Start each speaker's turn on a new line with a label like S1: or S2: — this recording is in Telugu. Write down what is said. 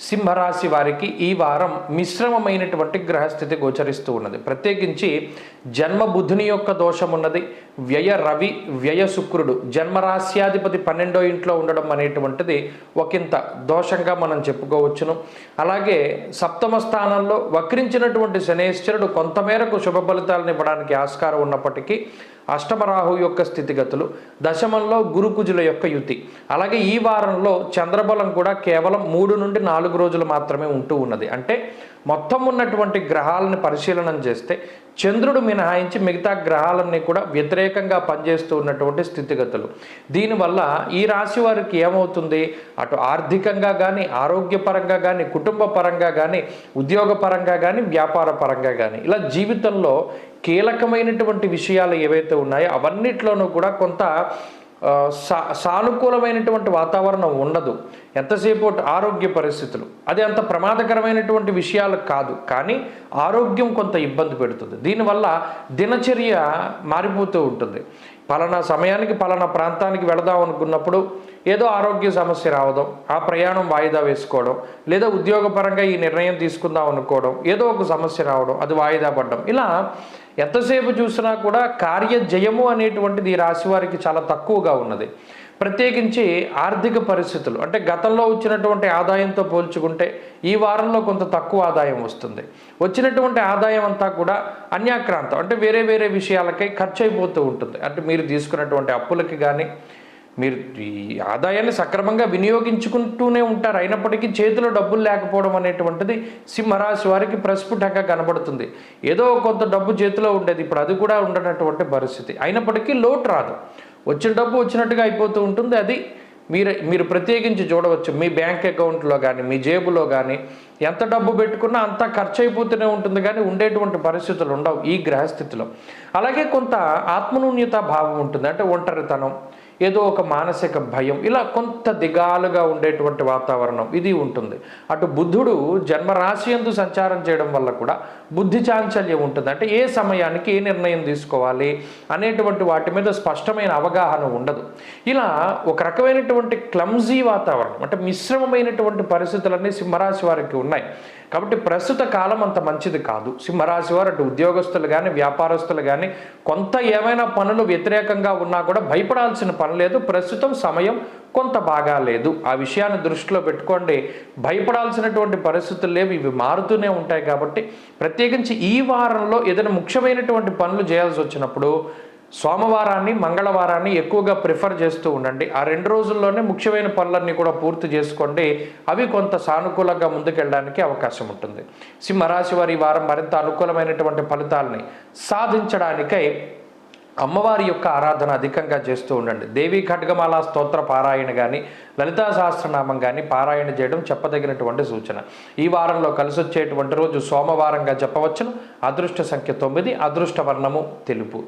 S1: సింహరాశి వారికి ఈ వారం మిశ్రమమైనటువంటి గ్రహస్థితి గోచరిస్తూ ఉన్నది. ప్రత్యేకించి జన్మబుధుని యొక్క దోషం ఉన్నది వ్యయ రవి వ్యయ శుక్రుడు. జన్మరాశ్యాధిపతి పన్నెండో ఇంట్లో ఉండడం అనేటువంటిది ఒకంత దోషంగా మనం చెప్పుకోవచ్చును. అలాగే సప్తమ స్థానంలో వక్రించినటువంటి శనేశ్వరుడు కొంతమేరకు శుభ ఫలితాలను ఇవ్వడానికి ఆస్కారం ఉన్నప్పటికీ అష్టమరాహు యొక్క స్థితిగతులు దశమంలో గురుకుజుల యొక్క యుతి. అలాగే ఈ వారంలో చంద్రబలం కూడా కేవలం మూడు నుండి నాలుగు రోజులు మాత్రమే ఉంటూ ఉన్నది. అంటే మొత్తం ఉన్నటువంటి గ్రహాలను పరిశీలనం చేస్తే చంద్రుడు మినహాయించి మిగతా గ్రహాలన్నీ కూడా వ్యతిరేకంగా పనిచేస్తూ ఉన్నటువంటి స్థితిగతులు. దీనివల్ల ఈ రాశి వారికి ఏమవుతుంది? అటు ఆర్థికంగా కానీ ఆరోగ్యపరంగా కానీ కుటుంబ పరంగా కానీ ఉద్యోగపరంగా కానీ వ్యాపార పరంగా కానీ ఇలా జీవితంలో కీలకమైనటువంటి విషయాలు ఏవైతే ఉన్నాయో అవన్నిట్లోనూ కూడా కొంత సా సానుకూలమైనటువంటి వాతావరణం ఉండదు. ఎంతసేపు ఆరోగ్య పరిస్థితులు. అది అంత ప్రమాదకరమైనటువంటి విషయాలు కాదు. కానీ ఆరోగ్యం కొంత ఇబ్బంది పెడుతుంది. దీనివల్ల దినచర్య మారిపోతూ ఉంటుంది. పలానా సమయానికి పలానా ప్రాంతానికి వెళదాం అనుకున్నప్పుడు ఏదో ఆరోగ్య సమస్య రావడం ఆ ప్రయాణం వాయిదా వేసుకోవడం లేదా ఉద్యోగపరంగా ఈ నిర్ణయం తీసుకుందాం అనుకోవడం ఏదో ఒక సమస్య రావడం అది వాయిదా పడడం. ఇలా ఎంతసేపు చూసినా కూడా కార్య జయము అనేటువంటిది ఈ రాశి వారికి చాలా తక్కువగా ఉన్నది. ప్రత్యేకించి ఆర్థిక పరిస్థితులు అంటే గతంలో వచ్చినటువంటి ఆదాయంతో పోల్చుకుంటే ఈ వారంలో కొంత తక్కువ ఆదాయం వస్తుంది. వచ్చినటువంటి ఆదాయం అంతా కూడా అన్యాక్రాంతం అంటే వేరే వేరే విషయాలకై ఖర్చు అయిపోతూ ఉంటుంది. అంటే మీరు తీసుకున్నటువంటి అప్పులకి కానీ మీరు ఈ ఆదాయాన్ని సక్రమంగా వినియోగించుకుంటూనే ఉంటారు. అయినప్పటికీ చేతిలో డబ్బులు లేకపోవడం అనేటువంటిది సింహరాశి వారికి ప్రస్ఫుటంగా కనబడుతుంది. ఏదో కొంత డబ్బు చేతిలో ఉండేది. ఇప్పుడు అది కూడా ఉండనటువంటి పరిస్థితి. అయినప్పటికీ లోటు రాదు. వచ్చిన డబ్బు వచ్చినట్టుగా అయిపోతూ ఉంటుంది. అది మీరు మీరు ప్రత్యేకించి చూడవచ్చు. మీ బ్యాంక్ అకౌంట్లో కానీ మీ జేబులో కానీ ఎంత డబ్బు పెట్టుకున్నా అంతా ఖర్చు అయిపోతూనే ఉంటుంది. కానీ ఉండేటువంటి పరిస్థితులు ఉండవు ఈ గ్రహస్థితిలో. అలాగే కొంత ఆత్మనూన్యత భావం ఉంటుంది. అంటే ఒంటరితనం ఏదో ఒక మానసిక భయం ఇలా కొంత దిగాలుగా ఉండేటువంటి వాతావరణం ఇది ఉంటుంది. అటు బుద్ధుడు జన్మరాశి ఎందు సంచారం చేయడం వల్ల కూడా బుద్ధి చాంచల్యం ఉంటుంది. అంటే ఏ సమయానికి ఏ నిర్ణయం తీసుకోవాలి అనేటువంటి వాటి మీద స్పష్టమైన అవగాహన ఉండదు. ఇలా ఒక రకమైనటువంటి క్లమ్జీ వాతావరణం అంటే మిశ్రమమైనటువంటి పరిస్థితులన్నీ సింహరాశి వారికి ఉన్నాయి. కాబట్టి ప్రస్తుత కాలం అంత మంచిది కాదు. సింహరాశి వారు అటు ఉద్యోగస్తులు కానీ వ్యాపారస్తులు కానీ కొంత ఏమైనా పనులు వ్యతిరేకంగా ఉన్నా కూడా భయపడాల్సిన పని లేదు. ప్రస్తుతం సమయం కొంత బాగా లేదు. ఆ విషయాన్ని దృష్టిలో పెట్టుకోండి. భయపడాల్సినటువంటి పరిస్థితులు లేవు. ఇవి మారుతూనే ఉంటాయి కాబట్టి ప్రత్యేకించి ఈ వారంలో ఏదైనా ముఖ్యమైనటువంటి పనులు చేయాల్సి వచ్చినప్పుడు సోమవారాన్ని మంగళవారాన్ని ఎక్కువగా ప్రిఫర్ చేస్తూ ఉండండి. ఆ రెండు రోజుల్లోనే ముఖ్యమైన పనులన్నీ కూడా పూర్తి చేసుకోండి. అవి కొంత సానుకూలంగా ముందుకెళ్ళడానికి అవకాశం ఉంటుంది. సింహరాశి వారి వారం మరింత అనుకూలమైనటువంటి ఫలితాలని సాధించడానికై అమ్మవారి యొక్క ఆరాధన అధికంగా చేస్తూ ఉండండి. దేవి ఖడ్గమాల స్తోత్ర పారాయణ కానీ లలితా సహస్రనామం కానీ పారాయణ చేయడం చెప్పదగినటువంటి సూచన. ఈ వారంలో కలిసి వచ్చేటువంటి రోజు సోమవారంగా చెప్పవచ్చును. అదృష్ట సంఖ్య తొమ్మిది అదృష్ట వర్ణము తెలుపు.